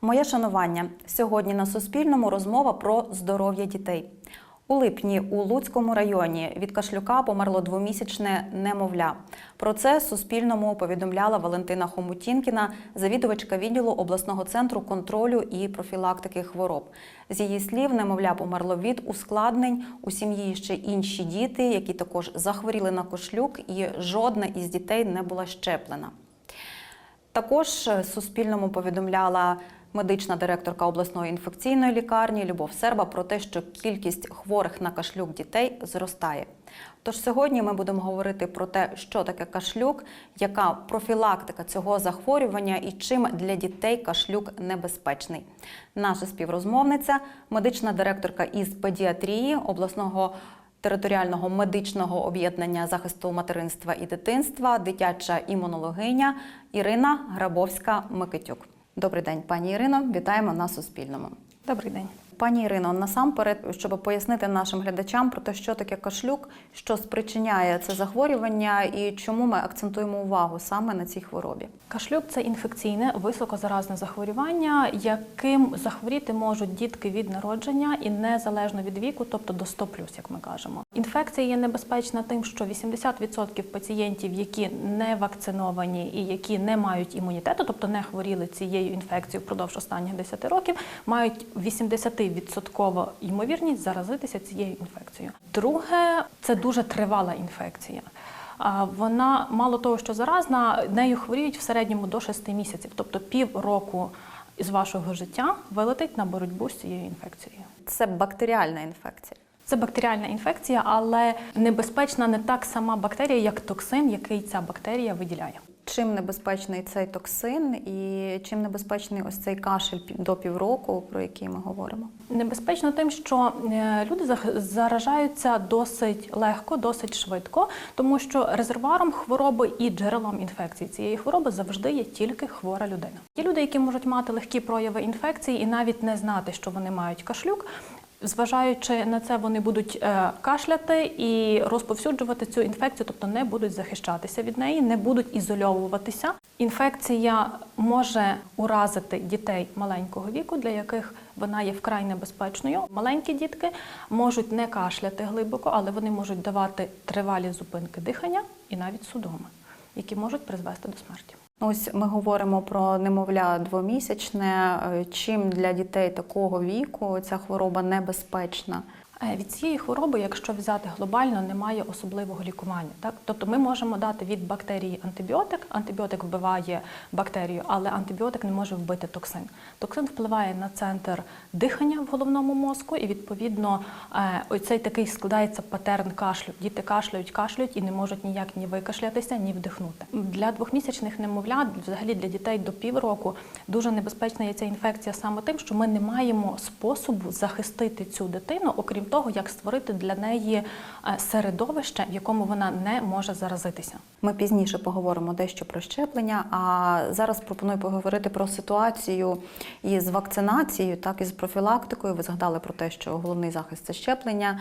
Моє шанування сьогодні на Суспільному розмова про здоров'я дітей. У липні у Луцькому районі від кашлюка померло двомісячне немовля. Про це Суспільному повідомляла Валентина Хомутінкіна, завідувачка відділу обласного центру контролю і профілактики хвороб. З її слів, немовля померло від ускладнень. У сім'ї ще інші діти, які також захворіли на кошлюк, і жодна із дітей не була щеплена. Також е, Суспільному повідомляла медична директорка обласної інфекційної лікарні Любов Серба про те, що кількість хворих на кашлюк дітей зростає. Тож сьогодні ми будемо говорити про те, що таке кашлюк, яка профілактика цього захворювання і чим для дітей кашлюк небезпечний. Наша співрозмовниця, медична директорка із педіатрії обласного територіального медичного об'єднання захисту материнства і дитинства, дитяча імунологиня Ірина Грабовська-Микитюк. Добрий день, пані Ірино. Вітаємо на Суспільному. Добрий день. Пані Ірино, насамперед, щоб пояснити нашим глядачам про те, що таке кашлюк, що спричиняє це захворювання і чому ми акцентуємо увагу саме на цій хворобі. Кашлюк це інфекційне високозаразне захворювання, яким захворіти можуть дітки від народження і незалежно від віку, тобто до 100+, як ми кажемо. Інфекція є небезпечна тим, що 80% пацієнтів, які не вакциновані і які не мають імунітету, тобто не хворіли цією інфекцією впродовж останніх 10 років, мають 80% ймовірність заразитися цією інфекцією. Друге, це дуже тривала інфекція. Вона мало того, що заразна, нею хворіють в середньому до 6 місяців, тобто півроку із вашого життя вилетить на боротьбу з цією інфекцією. Це бактеріальна інфекція. Це бактеріальна інфекція, але небезпечна не так сама бактерія, як токсин, який ця бактерія виділяє. Чим небезпечний цей токсин і чим небезпечний ось цей кашель до півроку, про який ми говоримо? Небезпечно тим, що е, люди заражаються досить легко, досить швидко, тому що резервуаром хвороби і джерелом інфекції цієї хвороби завжди є тільки хвора людина. Є люди, які можуть мати легкі прояви інфекції і навіть не знати, що вони мають кашлюк. Зважаючи на це, вони будуть е, кашляти і розповсюджувати цю інфекцію, тобто не будуть захищатися від неї, не будуть ізольовуватися. Інфекція може уразити дітей маленького віку, для яких вона є вкрай небезпечною. Маленькі дітки можуть не кашляти глибоко, але вони можуть давати тривалі зупинки дихання і навіть судоми, які можуть призвести до смерті. Ось ми говоримо про немовля двомісячне. Е, Чим для дітей такого віку ця хвороба небезпечна? Е, Від цієї хвороби, якщо взяти глобально, немає особливого лікування. Так? Тобто ми можемо дати від бактерії антибіотик. Антибіотик вбиває бактерію, але антибіотик не може вбити токсин. Токсин впливає на центр дихання в головному мозку, і відповідно е, оцей такий складається патерн кашлю. Діти кашляють, кашляють і не можуть ніяк ні викашлятися, ні вдихнути. Для двохмісячних немовлят, взагалі для дітей до півроку, дуже небезпечна є ця інфекція саме тим, що ми не маємо способу захистити цю дитину, окрім того, як створити для неї е, середовище, в якому вона не може заразитися. Ми пізніше поговоримо дещо про щеплення. А зараз пропоную поговорити про ситуацію із вакцинацією, так і з профілактикою. Ви згадали про те, що головний захист це щеплення.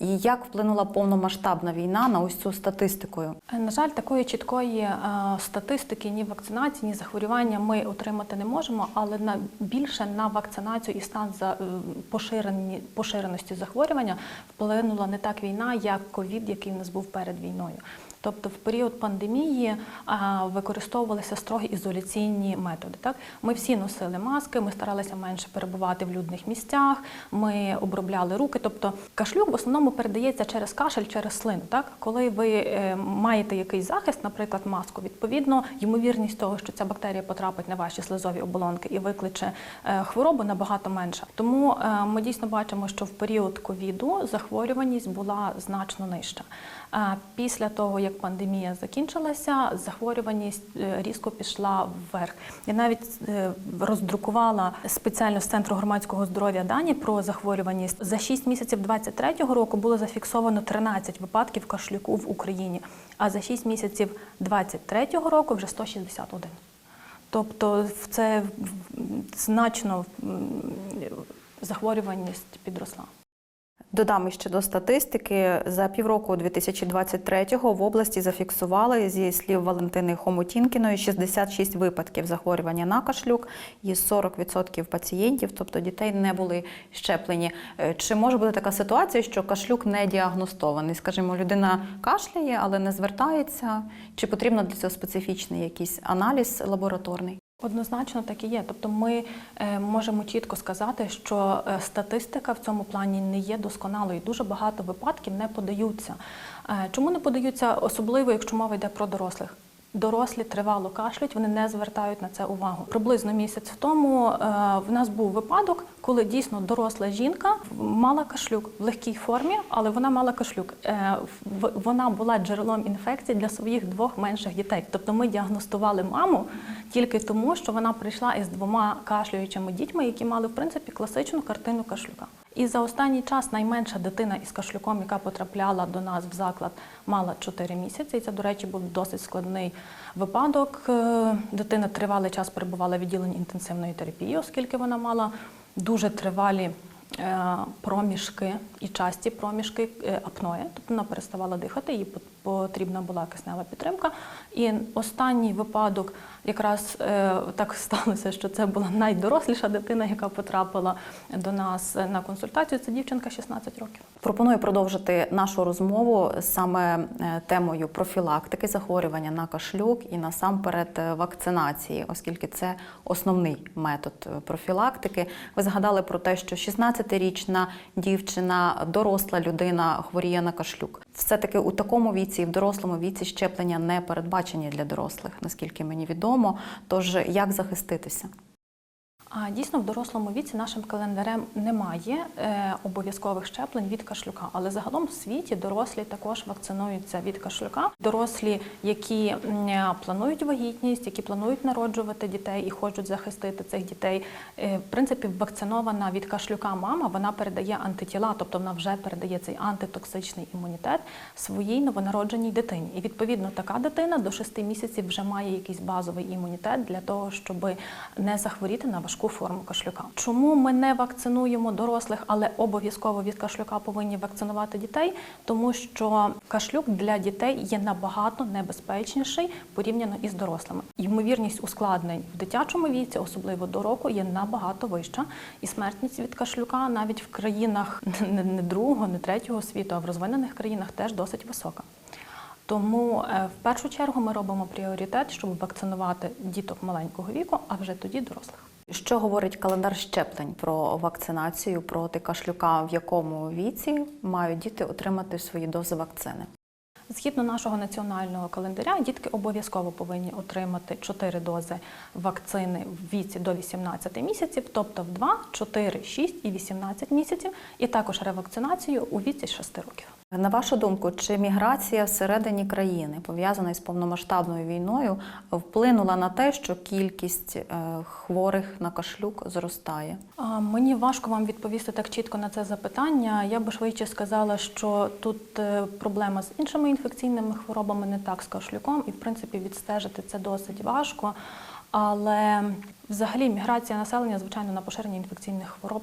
І як вплинула повномасштабна війна на ось цю статистикою? Е, На жаль, такої чіткої е, статистики ні вакцинації, ні захворювання ми отримати не можемо, але на більше на вакцинацію і стан за е, поширені поширеності захворювання вплинула не так війна, як ковід, який в нас був перед війною. Тобто в період пандемії використовувалися строгі ізоляційні методи. Так, ми всі носили маски, ми старалися менше перебувати в людних місцях, ми обробляли руки. Тобто кашлюк в основному передається через кашель, через слину. Так, коли ви е, маєте якийсь захист, наприклад, маску, відповідно, ймовірність того, що ця бактерія потрапить на ваші слизові оболонки і викличе е, хворобу, набагато менша. Тому е, ми дійсно бачимо, що в період ковіду захворюваність була значно нижча. Після того, як пандемія закінчилася, захворюваність е, різко пішла вверх. Я навіть е, роздрукувала спеціально з центру громадського здоров'я дані про захворюваність. За 6 місяців 2023 року було зафіксовано 13 випадків кашлюку в Україні, а за 6 місяців 2023 року вже 161. Тобто це значно захворюваність підросла. Додам ще до статистики. За півроку 2023-го в області зафіксували, зі слів Валентини Хомотінкіної, 66 випадків захворювання на кашлюк, і 40% пацієнтів, тобто дітей, не були щеплені. Е, Чи може бути така ситуація, що кашлюк не діагностований? Скажімо, людина кашляє, але не звертається. Чи потрібно для цього специфічний якийсь аналіз лабораторний? Однозначно так і є. Тобто ми е, можемо чітко сказати, що е, статистика в цьому плані не є досконалою. Дуже багато випадків не подаються. Е, чому не подаються, особливо якщо мова йде про дорослих? Дорослі тривало кашлять, вони не звертають на це увагу. Приблизно місяць тому в нас був випадок, коли дійсно доросла жінка мала кашлюк в легкій формі, але вона мала кашлюк. Вона була джерелом інфекції для своїх двох менших дітей. Тобто ми діагностували маму тільки тому, що вона прийшла із двома кашлюючими дітьми, які мали в принципі класичну картину кашлюка. І за останній час найменша дитина із кашлюком, яка потрапляла до нас в заклад, мала 4 місяці. І це, до речі, був досить складний випадок. Е, Дитина тривалий час перебувала в відділенні інтенсивної терапії, оскільки вона мала дуже тривалі е, проміжки і часті проміжки е, апної, тобто вона переставала дихати, їй пот- потрібна була киснева підтримка. І останній випадок якраз е, так сталося, що це була найдоросліша дитина, яка потрапила до нас на консультацію. Це дівчинка 16 років. Пропоную продовжити нашу розмову саме е, темою профілактики захворювання на кашлюк і насамперед е, вакцинації, оскільки це основний метод профілактики. Ви згадали про те, що 16-річна дівчина, доросла людина хворіє на кашлюк. Все-таки у такому віці і в дорослому віці щеплення не передбачені для дорослих, наскільки мені відомо. Тож як захиститися? А дійсно в дорослому віці нашим календарем немає е, обов'язкових щеплень від кашлюка, але загалом в світі дорослі також вакцинуються від кашлюка. Дорослі, які планують вагітність, які планують народжувати дітей і хочуть захистити цих дітей. Е, в принципі, вакцинована від кашлюка мама вона передає антитіла, тобто вона вже передає цей антитоксичний імунітет своїй новонародженій дитині. І відповідно така дитина до 6 місяців вже має якийсь базовий імунітет для того, щоб не захворіти на важку форму кашлюка. Чому ми не вакцинуємо дорослих, але обов'язково від кашлюка повинні вакцинувати дітей? Тому що кашлюк для дітей є набагато небезпечніший порівняно із дорослими. Ймовірність ускладнень в дитячому віці, особливо до року, є набагато вища. І смертність від кашлюка навіть в країнах не другого, не третього світу, а в розвинених країнах теж досить висока. Тому е, в першу чергу ми робимо пріоритет, щоб вакцинувати діток маленького віку, а вже тоді дорослих. Що говорить календар щеплень про вакцинацію проти кашлюка, в якому віці мають діти отримати свої дози вакцини? Згідно нашого національного календаря, дітки обов'язково повинні отримати 4 дози вакцини в віці до 18 місяців, тобто в 2, 4, 6 і 18 місяців, і також ревакцинацію у віці 6 років. На вашу думку, чи міграція всередині країни, пов'язана із повномасштабною війною, вплинула на те, що кількість е, хворих на кашлюк зростає? Мені важко вам відповісти так чітко на це запитання. Я би швидше сказала, що тут е, проблема з іншими інфекційними хворобами, не так з кашлюком, і в принципі відстежити це досить важко. Але взагалі міграція населення, звичайно, на поширення інфекційних хвороб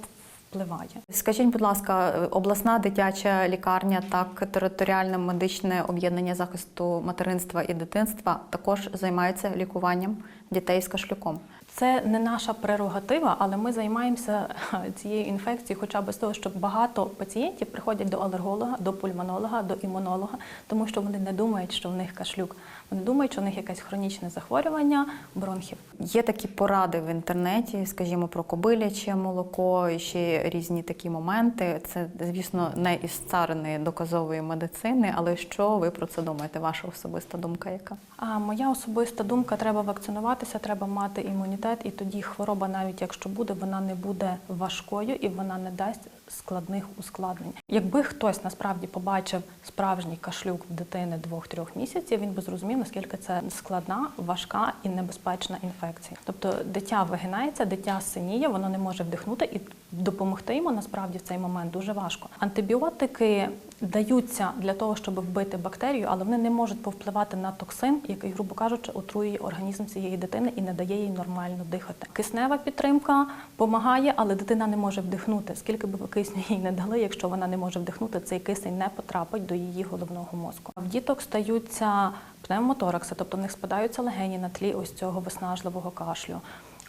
впливає. Скажіть, будь ласка, обласна дитяча лікарня, так територіальне медичне об'єднання захисту материнства і дитинства також займається лікуванням дітей з кашлюком. Це не наша прерогатива, але ми займаємося цією інфекцією, хоча б з того, що багато пацієнтів приходять до алерголога, до пульмонолога, до імунолога, тому що вони не думають, що в них кашлюк. Вони думають, що в них якесь хронічне захворювання бронхів. Є такі поради в інтернеті, скажімо, про кобиляче молоко і ще різні такі моменти. Це, звісно, не із царини доказової медицини, але що ви про це думаєте? Ваша особиста думка яка? А моя особиста думка: треба вакцинуватися, треба мати імунітет, і тоді хвороба, навіть якщо буде, вона не буде важкою і вона не дасть складних ускладнень. Якби хтось насправді побачив справжній кашлюк в дитини 2-3 місяців, він би зрозумів, наскільки це складна, важка і небезпечна інфекція. Тобто дитя вигинається, дитя синіє, воно не може вдихнути, і допомогти йому насправді в цей момент дуже важко. Антибіотики даються для того, щоб вбити бактерію, але вони не можуть повпливати на токсин, який, грубо кажучи, отруює організм цієї дитини і не дає їй нормально дихати. Киснева підтримка допомагає, але дитина не може вдихнути. Скільки б кисню їй не дали, якщо вона не може вдихнути, цей кисень не потрапить до її головного мозку. В діток стаються пневмоторакси, тобто в них спадаються легені на тлі ось цього виснажливого кашлю.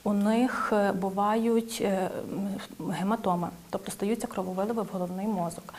У них е, бувають е, гематоми, тобто стаються крововиливи в головний мозок.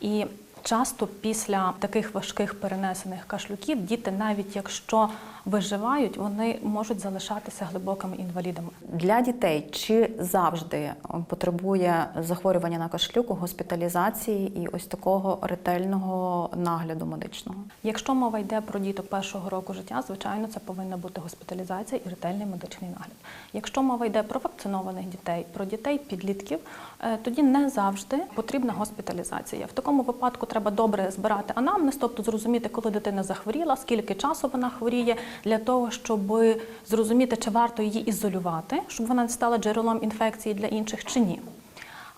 І часто після таких важких перенесених кашлюків діти, навіть якщо виживають, вони можуть залишатися глибокими інвалідами. Для дітей чи завжди потребує захворювання на кашлюк госпіталізації і ось такого ретельного нагляду медичного? Якщо мова йде про діток першого року життя, звичайно, це повинна бути госпіталізація і ретельний медичний нагляд. Якщо мова йде про вакцинованих дітей, про дітей підлітків, е, тоді не завжди потрібна госпіталізація. В такому випадку треба добре збирати анамнез, тобто зрозуміти, коли дитина захворіла, скільки часу вона хворіє, для того, щоб зрозуміти, чи варто її ізолювати, щоб вона не стала джерелом інфекції для інших чи ні.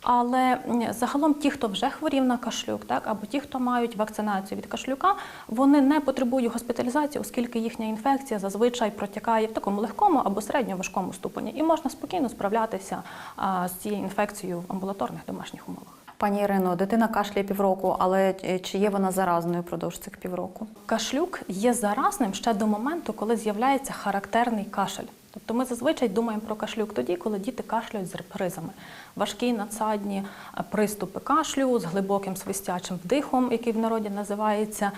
Але загалом ті, хто вже хворів на кашлюк, так або ті, хто мають вакцинацію від кашлюка, вони не потребують госпіталізації, оскільки їхня інфекція зазвичай протікає в такому легкому або середньоважкому ступені, і можна спокійно справлятися а, з цією інфекцією в амбулаторних домашніх умовах. Пані Ірино, дитина кашляє півроку, але е, чи є вона заразною впродовж цих півроку? Кашлюк є заразним ще до моменту, коли з'являється характерний кашель. Тобто ми зазвичай думаємо про кашлюк тоді, коли діти кашляють з репризами. Важкі надсадні приступи кашлю з глибоким свистячим вдихом, який в народі називається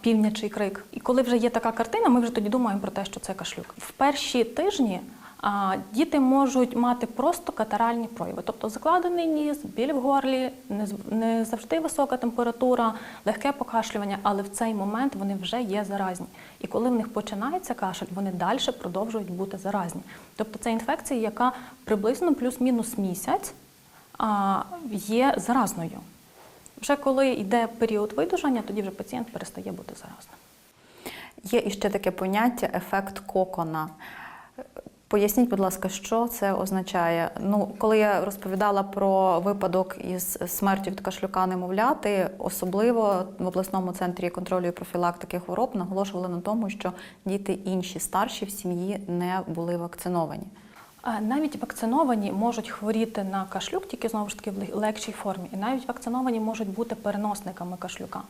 півнячий крик. І коли вже є така картина, ми вже тоді думаємо про те, що це кашлюк. В перші тижні діти можуть мати просто катаральні прояви, тобто закладений ніс, біль в горлі, не, завжди висока температура, легке покашлювання, але в цей момент вони вже є заразні. І коли в них починається кашель, вони далі продовжують бути заразні. Тобто це інфекція, яка приблизно плюс-мінус місяць є заразною. Вже коли йде період видужання, тоді вже пацієнт перестає бути заразним. Є іще таке поняття ефект кокона. Поясніть, будь ласка, що це означає? Ну, коли я розповідала про випадок із смертю від кашлюка немовляти, особливо в обласному центрі контролю і профілактики хвороб наголошували на тому, що діти інші старші в сім'ї не були вакциновані. Навіть вакциновані можуть хворіти на кашлюк, тільки знову ж таки в легшій формі. І навіть вакциновані можуть бути переносниками кашлюка.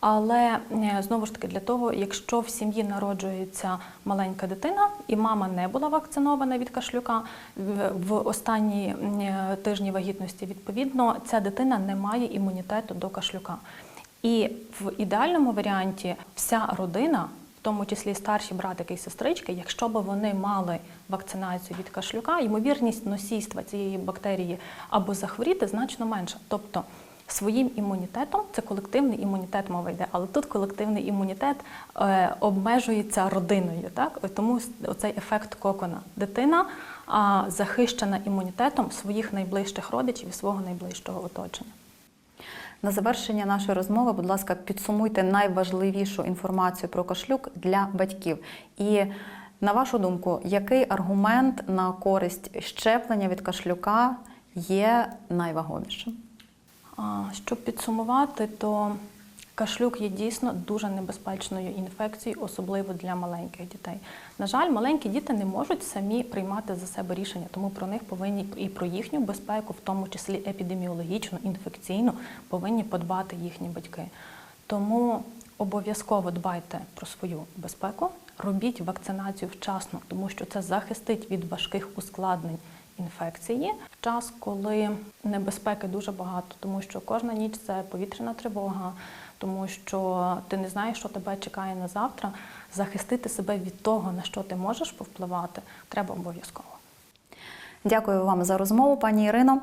Але е, знову ж таки, для того, якщо в сім'ї народжується маленька дитина, і мама не була вакцинована від кашлюка в- в останні е, тижні вагітності, відповідно, ця дитина не має імунітету до кашлюка. І в ідеальному варіанті вся родина тому числі старші братики і сестрички, якщо б вони мали вакцинацію від кашлюка, ймовірність носійства цієї бактерії або захворіти значно менша. Тобто своїм імунітетом, це колективний імунітет мова йде, але тут колективний імунітет е, обмежується родиною. Так? От Тому оцей ефект кокона. Дитина а, захищена імунітетом своїх найближчих родичів і свого найближчого оточення. На завершення нашої розмови, будь ласка, підсумуйте найважливішу інформацію про кашлюк для батьків. І на вашу думку, який аргумент на користь щеплення від кашлюка є найвагомішим? Щоб підсумувати, то кашлюк є дійсно дуже небезпечною інфекцією, особливо для маленьких дітей. На жаль, маленькі діти не можуть самі приймати за себе рішення, тому про них повинні і про їхню безпеку, в тому числі епідеміологічну, інфекційну, повинні подбати їхні батьки. Тому обов'язково дбайте про свою безпеку, робіть вакцинацію вчасно, тому що це захистить від важких ускладнень інфекції в час, коли небезпеки дуже багато, тому що кожна ніч це повітряна тривога, тому що ти не знаєш, що тебе чекає на завтра. Захистити себе від того, на що ти можеш повпливати, треба обов'язково. Дякую вам за розмову, пані Ірино.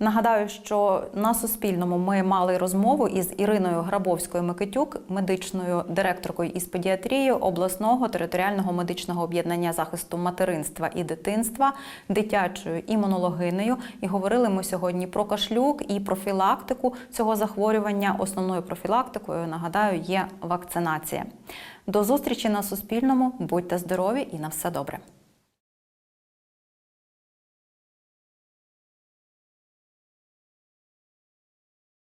Нагадаю, що на Суспільному ми мали розмову із Іриною Грабовською Микитюк, медичною директоркою із педіатрії обласного територіального медичного об'єднання захисту материнства і дитинства, дитячою імунологинею. І говорили ми сьогодні про кашлюк і профілактику цього захворювання. Основною профілактикою нагадаю є вакцинація. До зустрічі на Суспільному. Будьте здорові і на все добре.